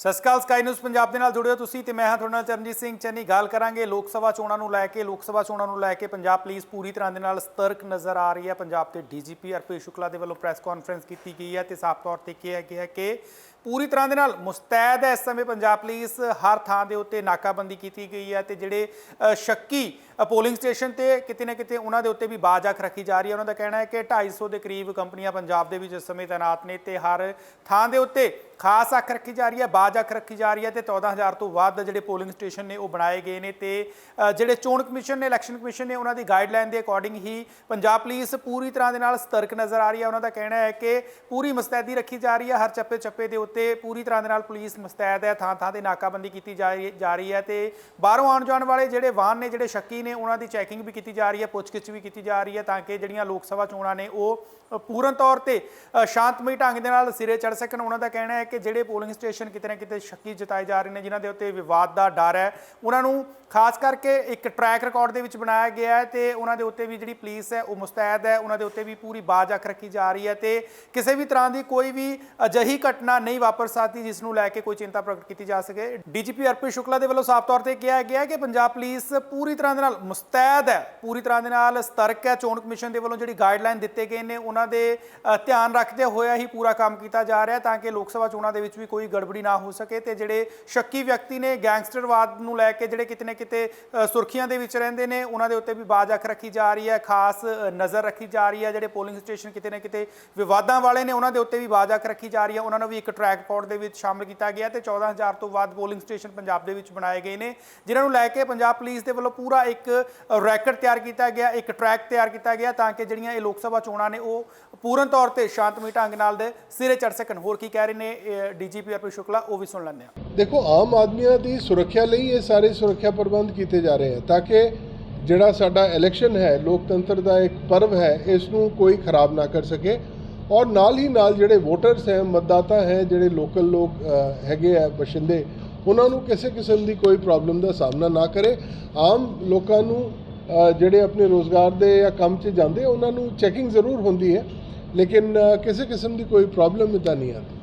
ਸਤਿ ਸ਼੍ਰੀ ਅਕਾਲ, ਸਕਾਈ ਨਿਊਜ਼ ਪੰਜਾਬ ਦੇ ਨਾਲ ਜੁੜਿਓ ਤੁਸੀਂ ਤੇ ਮੈਂ ਹਾਂ ਤੁਹਾਡੇ ਨਾਲ ਚਰਨਜੀਤ ਸਿੰਘ ਚੰਨੀ। ਗੱਲ ਕਰਾਂਗੇ ਲੋਕ ਸਭਾ ਚੋਣਾਂ ਨੂੰ ਲੈ ਕੇ। ਲੋਕ ਸਭਾ ਚੋਣਾਂ ਨੂੰ ਲੈ ਕੇ ਪੰਜਾਬ ਪੁਲਿਸ ਪੂਰੀ ਤਰ੍ਹਾਂ ਦੇ ਨਾਲ ਸਤਰਕ ਨਜ਼ਰ ਆ ਰਹੀ ਹੈ। ਪੰਜਾਬ ਦੇ ਡੀਜੀਪੀ ਅਰਪੇਸ਼ ਸ਼ੁਕਲਾ ਦੇ ਵੱਲੋਂ ਪ੍ਰੈਸ ਕਾਨਫਰੰਸ ਕੀਤੀ ਗਈ ਹੈ ਤੇ ਸਾਫ਼ ਤੌਰ ਤੇ ਕਿਹਾ ਗਿਆ ਹੈ ਕਿ ਪੂਰੀ ਤਰ੍ਹਾਂ ਦੇ ਨਾਲ ਮੁਸਤੈਦ ਹੈ ਇਸ ਸਮੇਂ ਪੰਜਾਬ ਪੁਲਿਸ, ਹਰ ਥਾਂ ਦੇ ਉੱਤੇ ਨਾਕਾਬੰਦੀ ਕੀਤੀ ਗਈ ਹੈ ਤੇ ਜਿਹੜੇ ਸ਼ੱਕੀ ਪੋਲਿੰਗ ਸਟੇਸ਼ਨ ਤੇ ਕਿਤੇ ਨਾ ਕਿਤੇ ਉਹਨਾਂ ਦੇ ਉੱਤੇ ਵੀ ਬਾਜ਼ ਅੱਖ ਰੱਖੀ ਜਾ ਰਹੀ ਹੈ। ਉਹਨਾਂ ਦਾ ਕਹਿਣਾ ਹੈ ਕਿ 250 ਦੇ ਕਰੀਬ ਕੰਪਨੀਆਂ ਪੰਜਾਬ ਦੇ ਵਿੱਚ ਇਸ ਸਮੇਂ ਤਾਇਨਾਤ ਨੇ ਤੇ ਹਰ ਥਾਂ ਦੇ ਉੱਤੇ ਖਾਸ ਅੱਖ ਰੱਖੀ ਜਾ ਰਹੀ ਹੈ, ਬਾਜ਼ ਅੱਖ ਰੱਖੀ ਜਾ ਰਹੀ ਹੈ ਤੇ 14000 ਤੋਂ ਵੱਧ ਜਿਹੜੇ ਪੋਲਿੰਗ ਸਟੇਸ਼ਨ ਨੇ ਉਹ ਬਣਾਏ ਗਏ ਨੇ ਤੇ ਜਿਹੜੇ ਚੋਣ ਕਮਿਸ਼ਨ ਨੇ, ਇਲੈਕਸ਼ਨ ਕਮਿਸ਼ਨ ਨੇ ਉਹਨਾਂ ਦੀ ਗਾਈਡਲਾਈਨ ਦੇ ਅਕੋਰਡਿੰਗ ਹੀ ਪੰਜਾਬ ਪੁਲਿਸ ਪੂਰੀ ਤਰ੍ਹਾਂ ਦੇ ਨਾਲ ਸਤਰਕ ਨਜ਼ਰ ਆ ਰਹੀ ਹੈ। ਉਹਨਾਂ ਦਾ ਕਹਿਣਾ ਹੈ ਕਿ ਪੂਰੀ ਮੁਸਤੈਦੀ ਰੱਖੀ ਜਾ ਰਹੀ ਹੈ, ਹਰ ਚੱਪੇ ਚੱਪੇ ਦੇ ਉੱਤੇ ਪੂਰੀ ਤਰ੍ਹਾਂ ਦੇ ਨਾਲ ਪੁਲਿਸ ਮੁਸਤੈਦ ਹੈ ਥਾਂ ਥਾਂ ਤੇ ਨਾਕਾਬੰਦੀ ਕੀਤੀ ਜਾ ਰਹੀ ਜਾ ਰਹੀ ਹੈ ਤੇ ਬਾਹਰੋਂ ਆਉਣ ਜਾਣ ਵਾਲੇ ਜਿਹੜੇ ਵਾਹਨ ਨੇ, ਜਿਹੜੇ ਸ਼ੱਕੀ ਨੇ, ਉਹਨਾਂ ਦੀ ਚੈਕਿੰਗ ਵੀ ਕੀਤੀ ਜਾ ਰਹੀ ਹੈ, ਪੁੱਛਗਿੱਛ ਵੀ ਕੀਤੀ ਜਾ ਰਹੀ ਹੈ ਤਾਂ ਕਿ ਜਿਹੜੀਆਂ ਲੋਕ ਸਭਾ ਚੋਣਾਂ ਨੇ ਉਹ ਪੂਰਨ ਤੌਰ ਤੇ ਸ਼ਾਂਤਮਈ ਢੰਗ ਦੇ ਨਾਲ ਸਿਰੇ ਚੜ ਸਕਣ। ਉਹਨਾਂ ਦਾ ਕਹਿਣਾ ਹੈ ਕਿ ਜਿਹੜੇ ਪੋਲਿੰਗ ਸਟੇਸ਼ਨ ਕਿਤੇ ਨਾ ਕਿਤੇ ਸ਼ੱਕੀ ਜਤਾਏ ਜਾ ਰਹੇ ਨੇ, ਜਿਨ੍ਹਾਂ ਦੇ ਉੱਤੇ ਵਿਵਾਦ ਦਾ ਡਰ ਹੈ, ਉਹਨਾਂ ਨੂੰ ਖਾਸ ਕਰਕੇ ਇੱਕ ਟਰੈਕ ਰਿਕਾਰਡ ਦੇ ਵਿੱਚ ਬਣਾਇਆ ਗਿਆ ਹੈ ਤੇ ਉਹਨਾਂ ਦੇ ਉੱਤੇ ਵੀ ਜਿਹੜੀ ਪੁਲਿਸ ਹੈ, ਉਹ ਮੁਸਤੈਦ ਹੈ, ਉਹਨਾਂ ਦੇ ਉੱਤੇ ਵੀ ਪੂਰੀ ਬਾਜ਼ ਅੱਖ ਰੱਖੀ ਜਾ ਰਹੀ ਹੈ ਤੇ ਕਿਸੇ ਵੀ ਤਰ੍ਹਾਂ ਦੀ ਕੋਈ ਵੀ ਅਜਿਹੀ ਘਟਨਾ ਨਹੀਂ ਵਾਪਰ ਸਕਦੀ ਜਿਸ ਨੂੰ ਲੈ ਕੇ ਕੋਈ ਚਿੰਤਾ ਪ੍ਰਗਟ ਕੀਤੀ ਜਾ ਸਕੇ। ਡੀਜੀਪੀ ਅਰਪਿਤ ਸ਼ੁਕਲਾ ਦੇ ਵੱਲੋਂ ਸਾਫ਼ ਤੌਰ ਤੇ ਕਿਹਾ ਗਿਆ ਕਿ ਪੰਜਾਬ ਪੁਲਿਸ ਪੂਰੀ ਤਰ੍ਹਾਂ ਦੇ ਨਾਲ ਮੁਸਤੈਦ ਹੈ ਪੂਰੀ ਤਰ੍ਹਾਂ ਦੇ ਨਾਲ ਸਤਰਕ ਹੈ। ਚੋਣ ਕਮਿਸ਼ਨ ਦੇ ਵੱਲੋਂ ਜਿਹੜੀ ਗਾਈਡਲਾਈਨ ਦਿੱਤੇ ਗਏ ਨੇ ਉਹਨਾਂ ਦੇ ਧਿਆਨ ਰੱਖਦੇ ਹੋਇਆ ਹੀ ਪੂਰਾ ਕੰਮ ਕੀਤਾ ਜਾ ਰਿਹਾ ਤਾਂ ਕਿ ਲੋਕ ਸਭਾ ਚੋਣਾਂ ਦੇ ਵਿੱਚ ਵੀ ਕੋਈ ਗੜਬੜੀ ਨਾ ਹੋ ਸਕੇ ਤੇ ਜਿਹੜੇ ਸ਼ੱਕੀ ਵਿਅਕਤੀ ਨੇ ਗੈਂਗਸਟਰਵਾਦ ਨੂੰ ਲੈ ਕੇ ਜਿਹੜੇ ਕਿਤੇ ਨਾ ਕਿਤੇ ਅ, ਸੁਰਖੀਆਂ ਦੇ ਵਿੱਚ ਰਹਿੰਦੇ ਨੇ ਉਹਨਾਂ ਦੇ ਉੱਤੇ ਵੀ ਬਾਜ਼ ਅੱਖ ਰੱਖੀ ਜਾ ਰਹੀ ਹੈ ਖਾਸ ਨਜ਼ਰ ਰੱਖੀ ਜਾ ਰਹੀ ਹੈ। ਜਿਹੜੇ ਪੋਲਿੰਗ ਸਟੇਸ਼ਨ ਕਿਤੇ ਨਾ ਕਿਤੇ ਵਿਵਾਦਾਂ ਵਾਲੇ ਨੇ ਉਹਨਾਂ ਦੇ ਉੱਤੇ ਵੀ ਬਾਜ਼ ਅੱਖ ਰੱਖੀ ਜਾ ਰਹੀ ਹੈ। ਉਹਨਾਂ ਨੂੰ ਵੀ ਇੱਕ ਟਰੈਕ ਰਿਕਾਰਡ ਦੇ ਵਿੱਚ ਸ਼ਾਮਲ ਕੀਤਾ ਗਿਆ ਤੇ 14000 ਤੋਂ ਵੱਧ ਪੋਲਿੰਗ ਸਟੇਸ਼ਨ ਪੰਜਾਬ ਦੇ ਵਿੱਚ ਬਣਾਏ ਗਏ ਨੇ, ਜਿਨ੍ਹਾਂ ਨੂੰ ਲੈ ਕੇ ਪੰਜਾਬ ਪੁਲਿਸ ਦੇ ਵੱਲੋਂ ਪੂਰਾ ਇੱਕ ਰੈਕਟ ਤਿਆਰ ਕੀਤਾ ਗਿਆ, ਇੱਕ ਟਰੈਕ ਤਿਆਰ ਕੀਤਾ ਗਿਆ, ਤਾਂ ਕਿ ਜਿਹੜੀਆਂ ਇਹ ਲੋਕ ਸਭਾ ਚੋਣਾਂ ਨੇ ਉਹ ਪੂਰਨ ਤੌਰ ਤੇ ਸ਼ਾਂਤਮਈ ਢੰਗ ਨਾਲ ਦੇ ਸਿਰੇ ਚੜ ਸਕਣ। ਹੋਰ ਕੀ ਕਹਿ ਰਹੇ ਨੇ ਡੀਜੀਪੀ ਅਰਪੀ ਸ਼ੁਕਲਾ, ਉਹ ਵੀ ਸੁਣ ਲੈਂਦੇ ਹਾਂ। ਦੇਖੋ, ਆਮ ਆਦਮੀਆਂ ਦੀ ਸੁਰੱਖਿਆ ਲਈ ਇਹ ਸਾਰੇ ਸੁਰੱਖਿਆ ਪ੍ਰਬੰਧ ਕੀਤੇ ਜਾ ਰਹੇ ਹਨ, ਤਾਂ ਕਿ ਜਿਹੜਾ ਸਾਡਾ ਇਲੈਕਸ਼ਨ ਹੈ, ਲੋਕਤੰਤਰ ਦਾ ਇੱਕ ਪਰਵ ਹੈ, ਇਸ ਨੂੰ ਕੋਈ ਖਰਾਬ ਨਾ ਕਰ ਸਕੇ। ਔਰ ਨਾਲ ਹੀ ਨਾਲ ਜਿਹੜੇ ਵੋਟਰਸ ਹੈ ਮਤਦਾਤਾ ਹੈ ਜਿਹੜੇ ਲੋਕਲ ਲੋਕ ਹੈਗੇ ਆ ਬਸ਼ਿੰਦੇ ਉਹਨਾਂ ਨੂੰ ਕਿਸੇ ਕਿਸਮ ਦੀ ਕੋਈ ਪ੍ਰੋਬਲਮ ਦਾ ਸਾਹਮਣਾ ਨਾ ਕਰੇ। ਆਮ ਲੋਕਾਂ ਨੂੰ ਜਿਹੜੇ ਆਪਣੇ ਰੋਜ਼ਗਾਰ ਦੇ ਜਾਂ ਕੰਮ 'ਚ ਜਾਂਦੇ ਉਹਨਾਂ ਨੂੰ ਚੈਕਿੰਗ ਜ਼ਰੂਰ ਹੁੰਦੀ ਹੈ ਲੇਕਿਨ ਕਿਸੇ ਕਿਸਮ ਦੀ ਕੋਈ ਪ੍ਰੋਬਲਮ ਇੱਦਾਂ ਨਹੀਂ ਆਉਂਦੀ।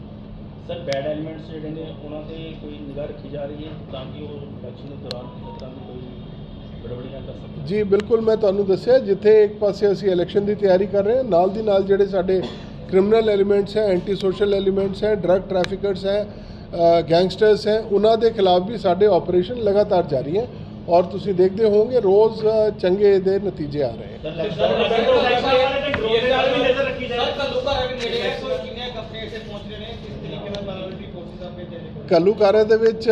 ਸਰ ਬੈਡ ਐਲੀਮੈਂਟਸ ਜਿਹੜੇ ਨੇ ਉਹਨਾਂ ਤੇ ਕੋਈ ਨਿਗਾਹ ਰੱਖੀ ਜਾ ਰਹੀ ਹੈ ਤਾਂ ਕਿ ਉਹ ਇਲੈਕਸ਼ਨ ਦੇ ਦੌਰਾਨ ਕਿਸੇ ਤਰ੍ਹਾਂ ਦੀ ਕੋਈ ਗੜਬੜੀ ਨਾ ਕਰ ਸਕਣ? ਜੀ ਬਿਲਕੁਲ ਮੈਂ ਤੁਹਾਨੂੰ ਦੱਸਿਆ ਜਿੱਥੇ ਇੱਕ ਪਾਸੇ ਅਸੀਂ ਇਲੈਕਸ਼ਨ ਦੀ ਤਿਆਰੀ ਕਰ ਰਹੇ ਹਾਂ ਨਾਲ ਦੀ ਨਾਲ ਜਿਹੜੇ ਸਾਡੇ ਕ੍ਰਿਮੀਨਲ ਐਲੀਮੈਂਟਸ ਹੈ ਐਂਟੀ ਸੋਸ਼ਲ ਐਲੀਮੈਂਟਸ ਹੈ ਡਰੱਗ ਟ੍ਰੈਫਿਕਰਸ ਹੈ ਗੈਂਗਸਟਰਸ ਹੈ ਉਹਨਾਂ ਦੇ ਖਿਲਾਫ ਵੀ ਸਾਡੇ ਆਪਰੇਸ਼ਨ ਲਗਾਤਾਰ ਜਾਰੀ ਹੈ ਔਰ ਤੁਸੀਂ ਦੇਖਦੇ ਹੋਵੋਗੇ ਰੋਜ਼ ਚੰਗੇ ਦੇ ਨਤੀਜੇ ਆ ਰਹੇ ਹੈ ਕੱਲੂਕਾਰੇ ਦੇ ਵਿੱਚ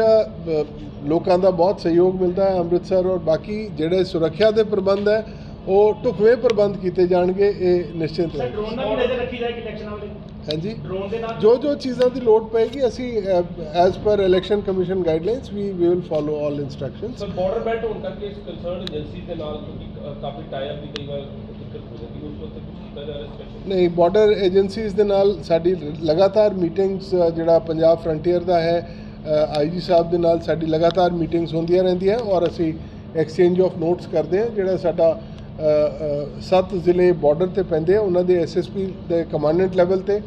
ਲੋਕਾਂ ਦਾ ਬਹੁਤ ਸਹਿਯੋਗ ਮਿਲਦਾ ਹੈ ਅੰਮ੍ਰਿਤਸਰ ਔਰ ਬਾਕੀ ਜਿਹੜੇ ਸੁਰੱਖਿਆ ਦੇ ਪ੍ਰਬੰਧ ਹੈ ਉਹ ਢੁਕਵੇਂ ਪ੍ਰਬੰਧ ਕੀਤੇ ਜਾਣਗੇ ਇਹ ਨਿਸ਼ਚਿਤ ਹੈ ਡਰੋਨ ਨਾਲ ਵੀ ਨਜ਼ਰ ਰੱਖੀ ਜਾਏਗੀ ਇਲੈਕਸ਼ਨ ਵਾਲੇ? ਹਾਂਜੀ। ਡਰੋਨ ਦੇ ਨਾਲ? ਜੋ ਜੋ ਚੀਜ਼ਾਂ ਦੀ ਲੋੜ ਪਏਗੀ ਅਸੀਂ as per election commission guidelines we we will follow all instructions sir border belt ਹੋਣ ਕਰਕੇ ਇਸ ਕੰਸਰਨ ਏਜੰਸੀ ਦੇ ਨਾਲ ਕਿਉਂਕਿ ਕਾਫੀ ਟਾਈਪ ਦੀ ਕਈ ਵਾਰ ਦਿੱਕਤ ਹੋ ਜਾਂਦੀ ਹੈ ਉਸ ਵਕਤ ਕੁਝ ਕੀਤਾ ਜਾ ਰਿਹਾ ਸਪੈਸ਼ਲ ਨਹੀਂ ਬਾਰਡਰ ਏਜੰਸੀਜ਼ ਦੇ ਨਾਲ ਸਾਡੀ ਲਗਾਤਾਰ ਮੀਟਿੰਗਸ ਜਿਹੜਾ ਪੰਜਾਬ ਫਰੰਟੀਅਰ ਦਾ ਹੈ ਆਈਜੀ ਸਾਹਿਬ ਦੇ ਨਾਲ ਸਾਡੀ ਲਗਾਤਾਰ ਮੀਟਿੰਗਸ ਹੁੰਦੀਆਂ ਰਹਿੰਦੀਆਂ ਔਰ ਅਸੀਂ ਐਕਸਚੇਂਜ ਆਫ ਨੋਟਸ ਕਰਦੇ ਹਾਂ ਜਿਹੜਾ ਸਾਡਾ ਸੱਤ ਜ਼ਿਲ੍ਹੇ ਬਾਰਡਰ ਤੇ ਪੈਂਦੇ ਆ। ਉਹਨਾਂ ਦੇ ਐਸਐਸਪੀ ਦੇ ਕਮਾਂਡੈਂਟ ਲੈਵਲ ਤੇ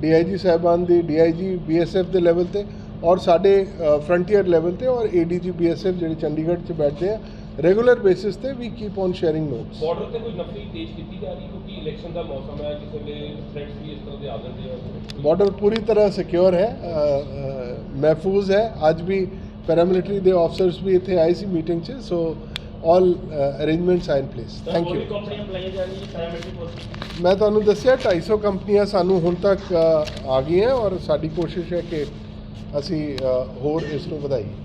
ਡੀਆਈਜੀ ਸਾਹਿਬਾਨ ਦੀ ਡੀਆਈਜੀ ਬੀਐਸਐਫ ਦੇ ਲੈਵਲ ਤੇ ਔਰ ਸਾਡੇ ਫਰੰਟੀਅਰ ਲੈਵਲ ਤੇ ਔਰ ਏਡੀਜੀ ਬੀਐਸਐਫ ਜਿਹੜੇ ਚੰਡੀਗੜ੍ਹ 'ਚ ਬੈਠਦੇ ਆ। ਰੈਗੂਲਰ ਬੇਸਿਸ ਤੇ we keep on sharing notes border ਤੇ ਕੋਈ ਨਫਰੀ ਤੇਜ਼ ਕੀਤੀ ਜਾ ਰਹੀ? ਕਿਉਂਕਿ ਇਲੈਕਸ਼ਨ ਦਾ ਮੌਸਮ ਹੈ ਕਿਸੇ ਵੇਲੇ ਥ੍ਰੈਟਸ ਵੀ ਇਸ ਤਰ੍ਹਾਂ ਦੇ ਆ ਜਾਂਦੇ ਆ। ਬਾਰਡਰ ਪੂਰੀ ਤਰ੍ਹਾਂ ਸਿਕਿਉਰ ਹੈ ਮਹਿਫੂਜ਼ ਹੈ। ਅੱਜ ਵੀ ਪੈਰਾਮਿਲਟਰੀ ਦੇ ਆਫਸਰਸ ਵੀ ਇੱਥੇ ਆਏ ਸੀ ਮੀਟਿੰਗ 'ਚ so all arrangements are in place thank you ਵੀ ਕੰਪਨੀਆਂ ਬੁਲਾਈਆਂ ਜਾ ਰਹੀਆਂ ਪੈਰਾਮਿਲਟਰੀ ਫੋਰਸ ਮੈਂ ਤੁਹਾਨੂੰ ਦੱਸਿਆ 250 ਕੰਪਨੀਆਂ ਸਾਨੂੰ ਹੁਣ ਤੱਕ ਆ ਗਈਆਂ ਔਰ ਸਾਡੀ ਕੋਸ਼ਿਸ਼ ਹੈ ਕਿ ਅਸੀਂ ਹੋਰ ਇਸ ਨੂੰ ਵਧਾਈਏ